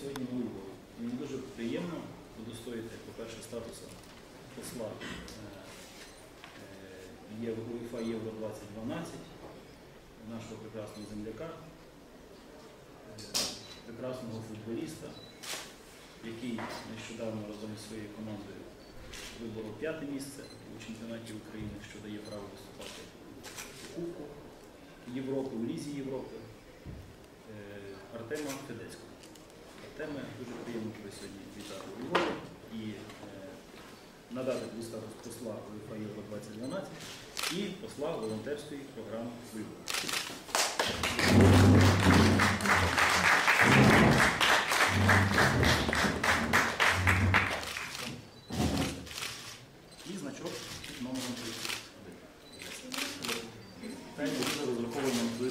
сьогодні у Львові. Мені дуже приємно удостоїти, по-перше, статусу посла е, е, УЄФА Євро 2012, нашого прекрасного земляка, е, прекрасного футболіста, який нещодавно разом із своєю командою виборов п'яте місце у чемпіонаті України, що дає право виступати у Кубку Європи, у Лізі Європи. Артема Федецького теми. Дуже приємно тебе сьогодні вітати у Львові і е, надати посла посла Європа 2012 і посла волонтерської програми «Вибори». І значок номером 31. Питання розраховано з